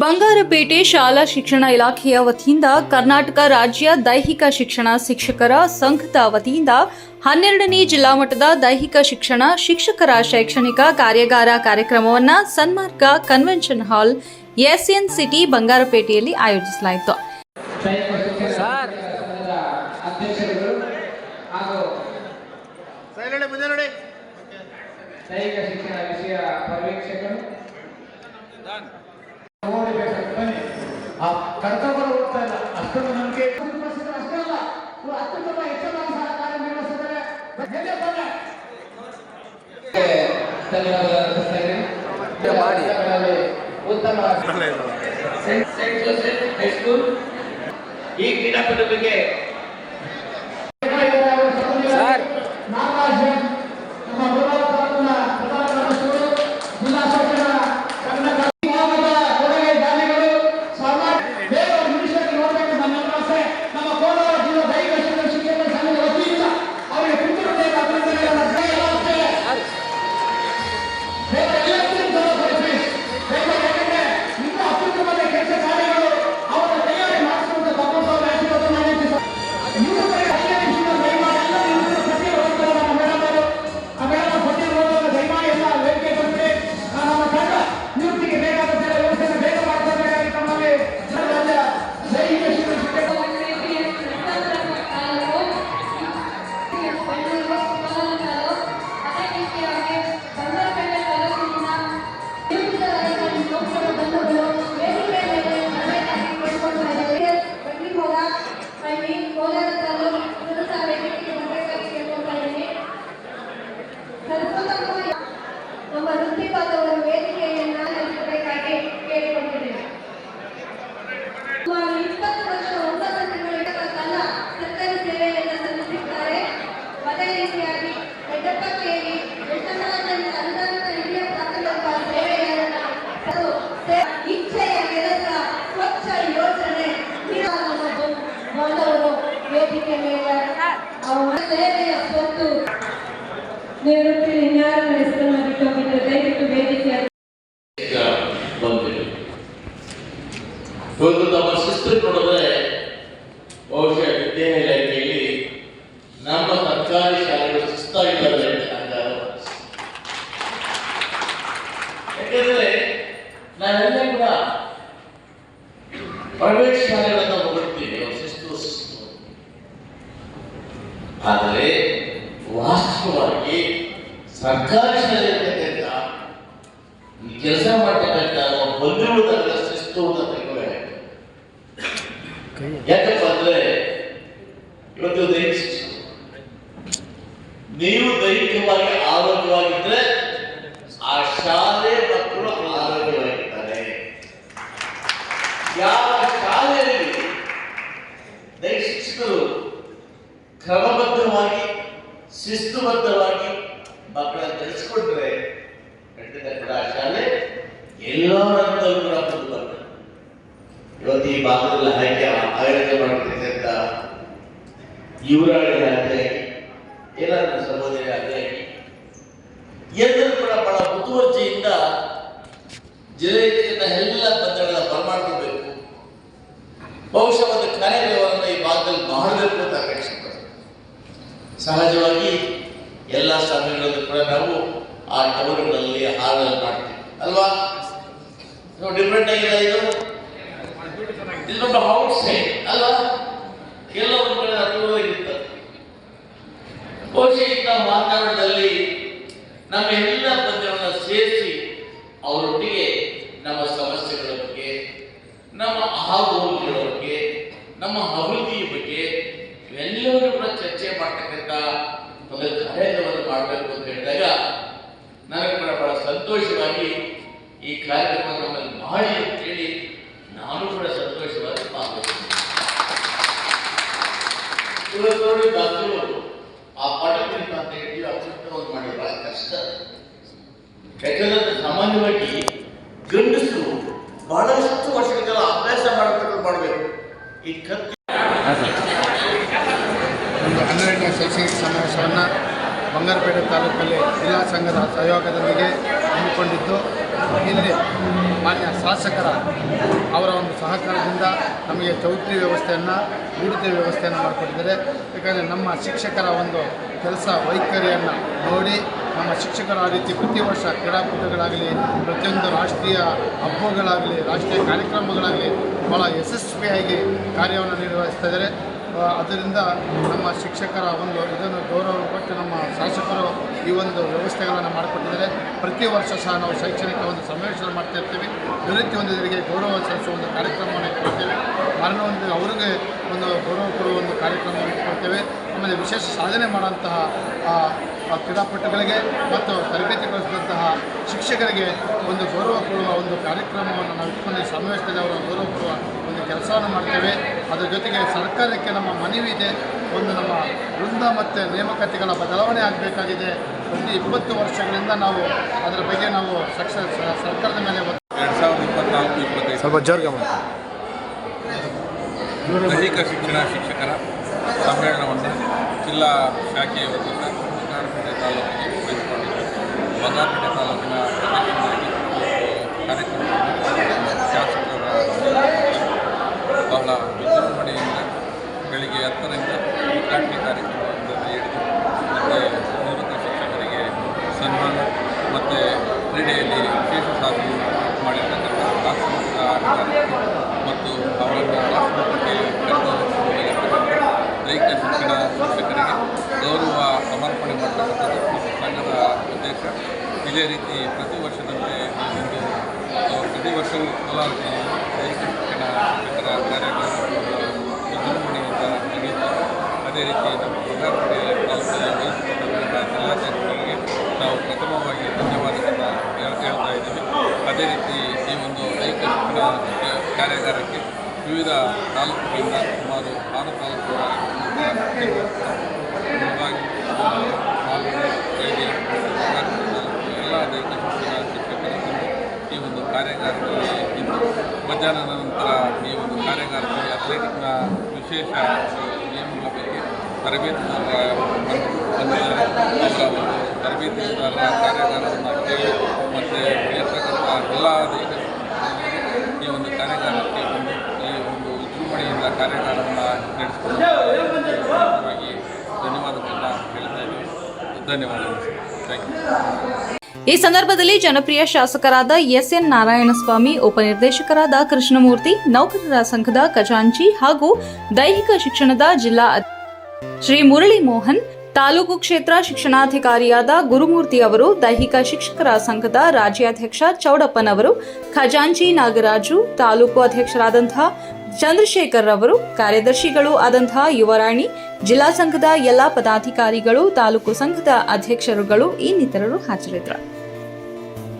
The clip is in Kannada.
ಬಂಗಾರಪೇಟೆ ಶಾಲಾ ಶಿಕ್ಷಣ ಇಲಾಖೆಯ ವತಿಯಿಂದ ಕರ್ನಾಟಕ ರಾಜ್ಯ ದೈಹಿಕ ಶಿಕ್ಷಣ ಶಿಕ್ಷಕರ ಸಂಘದ ವತಿಯಿಂದ ಹನ್ನೆರಡನೇ ಜಿಲ್ಲಾ ಮಟ್ಟದ ದೈಹಿಕ ಶಿಕ್ಷಣ ಶಿಕ್ಷಕರ ಶೈಕ್ಷಣಿಕ ಕಾರ್ಯಾಗಾರ ಕಾರ್ಯಕ್ರಮವನ್ನು Sanmarga convention hall SN city ಬಂಗಾರಪೇಟೆಯಲ್ಲಿ ಆಯೋಜಿಸಲಾಯಿತು. ದೈಹಿಕ ಶಿಕ್ಷಣ ವಿಷಯ ಆ ಕರ್ತವ್ಯ ಹೋಗ್ತಾ ಇಲ್ಲ ಅಷ್ಟೊಂದು ನಂಬಿಕೆ ಅಷ್ಟೇ ಅಲ್ಲ ಅತ್ಯುತ್ತಮ ಹೆಚ್ಚಿನ ಸಹಕಾರ ಸಲ್ಲಿಸ್ತೇನೆ. ಮಾಡಿ. ಉತ್ತಮ ಈ ಕ್ರೀಡಾಪಟು ಬಂದವರು ವೇದಿಕೆ ಮೇಲೆ ಸೇವೆಯ ಸ್ವತ್ತು ನಿವೃತ್ತಿ ಹೆಸರನ್ನು ಬಿಟ್ಟೋಗಿದ್ರೆ ದಯವಿಟ್ಟು ವೇದಿಕೆಯ ಬಂದಿದೆ ಇವತ್ತು ನಮ್ಮ ಸಿಸ್ಟರ್ ನೋಡಿದ್ರೆ ಬಹುಶಃ ವಿದ್ಯಾಲಯ ಇಲಾಖೆಯಲ್ಲಿ ನಮ್ಮ ಸರ್ಕಾರಿ ಶಾಲೆಗಳು ಶಿಸ್ತಾಗಿದ್ದಾವೆ ಅಂತ ನನಗೆ ಅನಿಸ್ತು. ಯಾಕೆಂದ್ರೆ ನಾವೆಲ್ಲ ಕೂಡ ಪ್ರೈವೇಟ್ ಶಾಲೆಗಳನ್ನು ಹೊಗಳ್ತೀವಿ ಅವ್ರ ಶಿಸ್ತು ಶಿಸ್ತು ಆದರೆ ವಾಸ್ತವವಾಗಿ ಸರ್ಕಾರಿ ಈ ಕೆಲಸ ಮಾಡ್ತಕ್ಕಂಥ ಬಂದಿರುವುದರ ಶಿಸ್ತು ಅಂತ ಯಾಕಪ್ಪ ಅಂದ್ರೆ ಇವತ್ತು ದೈಹಿಕ ನೀವು ದೈಹಿಕವಾಗಿ ಆರೋಗ್ಯವಾಗಿದ್ರೆ ಆ ಶಾಲೆ ಮಕ್ಕಳು ಆರೋಗ್ಯವಾಗಿರ್ತಾರೆ ಯಾವ ಶಾಲೆಯಲ್ಲಿ ದೈಹಿಕ ಶಿಕ್ಷಕರು ಕ್ರಮಬದ್ಧವಾಗಿ, ಶಿಸ್ತುಬದ್ಧವಾಗಿ ಮಕ್ಕಳನ್ನು ತಿಳಿಸ್ಕೊಟ್ರೆ ಖಂಡಿತ ಕೂಡ ಶಾಲೆ ಎಲ್ಲರಲ್ಲೂ ಕೂಡ ಮುಂದೆ ಬರ್ತದೆ ಇವತ್ತು ಈ ಭಾಗದಲ್ಲಿ ಆಯ್ಕೆ ಆಯೋಜನೆ ಅಂತ ಯುವರಾಳಿ ಆಗಲಿ ಏನಾದರೂ ಸಹೋದರಿ ಆಗಲಿ ಎಲ್ಲರೂ ಕೂಡ ಬಹಳ ಮುತುವರ್ಜಿಯಿಂದ ಜಿಲ್ಲೆಯಿಂದ ಎಲ್ಲ ಬಂಧಗಳ ಬರಮಾಡ್ಕೋಬೇಕು ಬಹುಶಃ ಒಂದು ಕಾರ್ಯಕ್ರಮವನ್ನು ಈ ಭಾಗದಲ್ಲಿ ಮಾಡಬೇಕು ಅಂತ ಅಪೇಕ್ಷೆ. ಸಹಜವಾಗಿ ಎಲ್ಲ ಸ್ಥಾನಗಳಲ್ಲೂ ಕೂಡ ನಾವು ಆ ಟವರ್ಗಳಲ್ಲಿ ಹಾಡಲ್ಲಿ ಮಾಡ್ತೀವಿ. ಅಲ್ವಾ? ಡಿಫ್ರೆಂಟ್ ಆಗಿಲ್ಲ ಇದು? ಇದು ನಮ್ಮ ಔಟ್ ಸೈಡ್ ಅಲ್ವಾ? ಎಲ್ಲ ಒಂದು ಕಡೆ ಇಂಥ ವಾತಾವರಣದಲ್ಲಿ ನಮ್ಮ ಎಲ್ಲ ಪದ್ಯವನ್ನು ಸೇರಿಸಿ ಅವರೊಟ್ಟಿಗೆ ನಮ್ಮ ಸಮಸ್ಯೆಗಳ ಬಗ್ಗೆ, ನಮ್ಮ ಆಗೋಗುಗಳ ಬಗ್ಗೆ ನಮ್ಮ ಅಭಿವೃದ್ಧಿಯ ಬಗ್ಗೆ ಇವೆಲ್ಲವನ್ನೂ ಕೂಡ ಚರ್ಚೆ ಮಾಡ್ತಕ್ಕಂಥ ಒಂದು ಕಾರ್ಯಕ್ರಮವನ್ನು ಮಾಡಬೇಕು ಅಂತ ಹೇಳಿದಾಗ ನನಗೆ ಕೂಡ ಬಹಳ ಸಂತೋಷವಾಗಿ ಈ ಕಾರ್ಯಕ್ರಮ ನಮ್ಮಲ್ಲಿ ಮಾಡಿ ಅಂತೇಳಿ ನಾನು ಕೂಡ ಸಂತೋಷವಾಗಿ ಭಾಗವಹಿಸ್ತೀನಿ ಇವತ್ತು ಡಾಕ್ಟರು ಆ ಪಾಠಕ್ಕಿಂತ ಅಂತ ಹೇಳಿ ಅತ್ಯುತ್ತಮವಾಗಿ ಮಾಡಿ ಬಹಳ ಕಷ್ಟ. ಯಾಕಂದ್ರೆ ಸಾಮಾನ್ಯವಾಗಿ ಗಂಡಸರು ಬಹಳಷ್ಟು ವರ್ಷಗಳ ಅಭ್ಯಾಸ ಮಾಡಬೇಕು. ಈ ಕತ್ತಿ ಒಂದು ಹನ್ನೆರಡನೇ ಶೈಕ್ಷಣಿಕ ಸಮಾವೇಶವನ್ನು ಬಂಗಾರಪೇಟೆ ತಾಲೂಕಲ್ಲಿ ಜಿಲ್ಲಾ ಸಂಘದ ಸಹಯೋಗದೊಂದಿಗೆ ಹಮ್ಮಿಕೊಂಡಿದ್ದು, ಇಲ್ಲಿ ಮಾನ್ಯ ಶಾಸಕರ ಅವರ ಒಂದು ಸಹಕಾರದಿಂದ ನಮಗೆ ಚೌಟ್ರಿ ವ್ಯವಸ್ಥೆಯನ್ನು, ಊಟದ ವ್ಯವಸ್ಥೆಯನ್ನು ಮಾಡಿಕೊಟ್ಟಿದ್ದಾರೆ. ಯಾಕಂದರೆ ನಮ್ಮ ಶಿಕ್ಷಕರ ಒಂದು ಕೆಲಸ, ವೈಖರಿಯನ್ನು ನೋಡಿ ನಮ್ಮ ಶಿಕ್ಷಕರು ಆ ರೀತಿ ಪ್ರತಿ ವರ್ಷ ಕ್ರೀಡಾಕೂಟಗಳಾಗಲಿ, ಪ್ರತಿಯೊಂದು ರಾಷ್ಟ್ರೀಯ ಹಬ್ಬಗಳಾಗಲಿ, ರಾಷ್ಟ್ರೀಯ ಕಾರ್ಯಕ್ರಮಗಳಾಗಲಿ ಭಾಳ ಯಶಸ್ವಿಯಾಗಿ ಕಾರ್ಯವನ್ನು ನಿರ್ವಹಿಸ್ತಾ ಇದ್ದಾರೆ. ಅದರಿಂದ ನಮ್ಮ ಶಿಕ್ಷಕರ ಒಂದು ಇದನ್ನು ಗೌರವ ಕೊಟ್ಟು ನಮ್ಮ ಶಾಸಕರು ಈ ಒಂದು ವ್ಯವಸ್ಥೆಗಳನ್ನು ಮಾಡಿಕೊಟ್ಟಿದ್ದಾರೆ. ಪ್ರತಿ ವರ್ಷ ಸಹ ನಾವು ಶೈಕ್ಷಣಿಕ ಒಂದು ಸಮಾವೇಶ ಮಾಡ್ತಾ ಇರ್ತೀವಿ. ನಿವೃತ್ತಿ ಹೊಂದಿದರಿಗೆ ಗೌರವ ಸಲ್ಲಿಸುವ ಒಂದು ಕಾರ್ಯಕ್ರಮವನ್ನು ಇಟ್ಕೊಳ್ತೇವೆ. ಮರಣ ಹೊಂದಿದ ಅವರಿಗೆ ಒಂದು ಗೌರವ ಕೊಡುವ ಒಂದು ಕಾರ್ಯಕ್ರಮವನ್ನು ಇಟ್ಕೊಳ್ತೇವೆ. ಆಮೇಲೆ ವಿಶೇಷ ಸಾಧನೆ ಮಾಡುವಂತಹ ಕ್ರೀಡಾಪಟುಗಳಿಗೆ ಮತ್ತು ತರಬೇತಿಗೊಳಿಸಿದಂತಹ ಶಿಕ್ಷಕರಿಗೆ ಒಂದು ಗೌರವ ಕೊಡುವ ಒಂದು ಕಾರ್ಯಕ್ರಮವನ್ನು ನಾವು ಇಟ್ಕೊಂಡು ಸಮಾವೇಶದಲ್ಲಿ ಅವರ ಗೌರವ ಕೊಡುವ ಕೆಲಸವನ್ನು ಮಾಡ್ತೇವೆ. ಅದರ ಜೊತೆಗೆ ಸರ್ಕಾರಕ್ಕೆ ನಮ್ಮ ಮನವಿ ಇದೆ. ಒಂದು ನಮ್ಮ ವೃಂದ ಮತ್ತು ನೇಮಕಾತಿಗಳ ಬದಲಾವಣೆ ಆಗಬೇಕಾಗಿದೆ. ಪ್ರತಿ ಇಪ್ಪತ್ತು ವರ್ಷಗಳಿಂದ ನಾವು ಅದರ ಬಗ್ಗೆ ನಾವು ಸಕ್ಷ ಸರ್ಕಾರದ ಮೇಲೆ ಎರಡು ಸಾವಿರದ ಇಪ್ಪತ್ನಾಲ್ಕು ಇಪ್ಪತ್ತೈದು. ಸ್ವಲ್ಪ ಜೋರ್ಗೆ ಮಾಡಿ ದೈಹಿಕ ಶಿಕ್ಷಣ ಶಿಕ್ಷಕರ ಸಮ್ಮೇಳನವನ್ನು ಜಿಲ್ಲಾ ಶಾಖೆಯ ವತಿಯಿಂದ ಬಂಗಾರಪೇಟೆ ತಾಲೂಕಿಗೆ ವಹಿಸಿಕೊಂಡಿದ್ದು ಬಂಗಾರಪೇಟೆ ತಾಲೂಕಿನ ಅಧ್ಯಕ್ಷರಾಗಿ ಕಾರ್ಯಕ್ರಮವನ್ನು ಶಾಸಕರ ಬಹಳ ವಿಜೃಂಭಣೆಯಿಂದ ಬೆಳಿಗ್ಗೆ ಹತ್ತರಿಂದ ಉದ್ಘಾಟನೆ ಕಾರ್ಯಕ್ರಮದಿಂದ ಹಿಡಿದು ಮತ್ತು ನಿವೃತ್ತ ಶಿಕ್ಷಕರಿಗೆ ಸನ್ಮಾನ ಮತ್ತು ಕ್ರೀಡೆಯಲ್ಲಿ ವಿಶೇಷ ಸಾಧನೆ ಮಾಡಿರ್ತಕ್ಕಂಥ ರಾಷ್ಟ್ರಮಟ್ಟದ ಆಟಗಾರರು ಮತ್ತು ಅವರನ್ನು ರಾಷ್ಟ್ರಮಟ್ಟಕ್ಕೆ ಕರೆದೊಯ್ದಿರ್ತಕ್ಕಂಥ ದೈಹಿಕ ಶಿಕ್ಷಣ ಶಿಕ್ಷಕರಿಗೆ ಗೌರವ ಸಮರ್ಪಣೆ ಮಾಡತಕ್ಕಂಥದ್ದು ಸಂಘದ ಉದ್ದೇಶ. ಇದೇ ರೀತಿ ಪ್ರತಿ ವರ್ಷದಂತೆ ಇಂದು ಪ್ರತಿ ವರ್ಷವೂ ಕೋಲಾರ ಜಿಲ್ಲೆಯಲ್ಲಿ ದೈಹಿಕ ಶಿಕ್ಷಣ ಶಿಕ್ಷಕರ ಕಾರ್ಯಕ್ರಮ ವಿಜೃಂಭಣೆಯಿಂದ ನಡೆಯುತ್ತೆ ಅದೇ ರೀತಿ ನಮ್ಮ ಬಂಗಾರಪೇಟೆ ಕಾರ್ಯಾಗಾರಕ್ಕೆ ವಿವಿಧ ತಾಲೂಕುಗಳಿಂದ ಸುಮಾರು ಆರು ತಾಲೂಕುಗಳ ಎಲ್ಲ ದೈಹಿಕ ಈ ಒಂದು ಕಾರ್ಯಾಗಾರದಲ್ಲಿ ಇದ್ದು ಮಧ್ಯಾಹ್ನದ ನಂತರ ಈ ಒಂದು ಕಾರ್ಯಾಗಾರದಲ್ಲಿ ಅಥ್ಲೆಟಿಕ್ನ ವಿಶೇಷ ನಿಯಮಗಳ ಬಗ್ಗೆ ತರಬೇತಿದಾರರ ಒಂದು ತರಬೇತಿದಾರರ ಕಾರ್ಯಾಗಾರವನ್ನು ಕೇಳಿ ಮತ್ತು ಇರ್ತಕ್ಕಂಥ ಎಲ್ಲ ದೈಹಿಕ ಒಂದು ಕಾರ್ಯಾಗಾರಕ್ಕೆ ಬಂದು ಈ ಒಂದು ವಿಜೃಂಭಣೆಯಿಂದ ಕಾರ್ಯಾಗಾರವನ್ನು ನಡೆಸಿಕೊಳ್ಳುವಾಗಿ ಧನ್ಯವಾದಗಳನ್ನು ಹೇಳ್ತಾ ಇದ್ದೀವಿ. ಧನ್ಯವಾದಗಳು. ಥ್ಯಾಂಕ್ ಯು ಈ ಸಂದರ್ಭದಲ್ಲಿ ಜನಪ್ರಿಯ ಶಾಸಕರಾದ ಎಸ್ ಎನ್ ನಾರಾಯಣಸ್ವಾಮಿ, ಉಪನಿರ್ದೇಶಕರಾದ ಕೃಷ್ಣಮೂರ್ತಿ, ನೌಕರರ ಸಂಘದ ಖಜಾಂಚಿ ಹಾಗೂ ದೈಹಿಕ ಶಿಕ್ಷಣದ ಜಿಲ್ಲಾ ಶ್ರೀ ಮುರಳಿ ಮೋಹನ್ ತಾಲೂಕು ಕ್ಷೇತ್ರ ಶಿಕ್ಷಣಾಧಿಕಾರಿಯಾದ ಗುರುಮೂರ್ತಿ ಅವರು, ದೈಹಿಕ ಶಿಕ್ಷಕರ ಸಂಘದ ರಾಜ್ಯಾಧ್ಯಕ್ಷ ಚೌಡಪ್ಪನವರು, ಖಜಾಂಚಿ ನಾಗರಾಜು, ತಾಲೂಕು ಅಧ್ಯಕ್ಷರಾದಂತಹ ಚಂದ್ರಶೇಖರ್ ಅವರು, ಕಾರ್ಯದರ್ಶಿಗಳು ಆದಂತಹ ಯುವರಾಣಿ, ಜಿಲ್ಲಾ ಸಂಘದ ಎಲ್ಲಾ ಪದಾಧಿಕಾರಿಗಳು, ತಾಲೂಕು ಸಂಘದ ಅಧ್ಯಕ್ಷರುಗಳು ಇನ್ನಿತರರು ಹಾಜರಿದ್ದರು.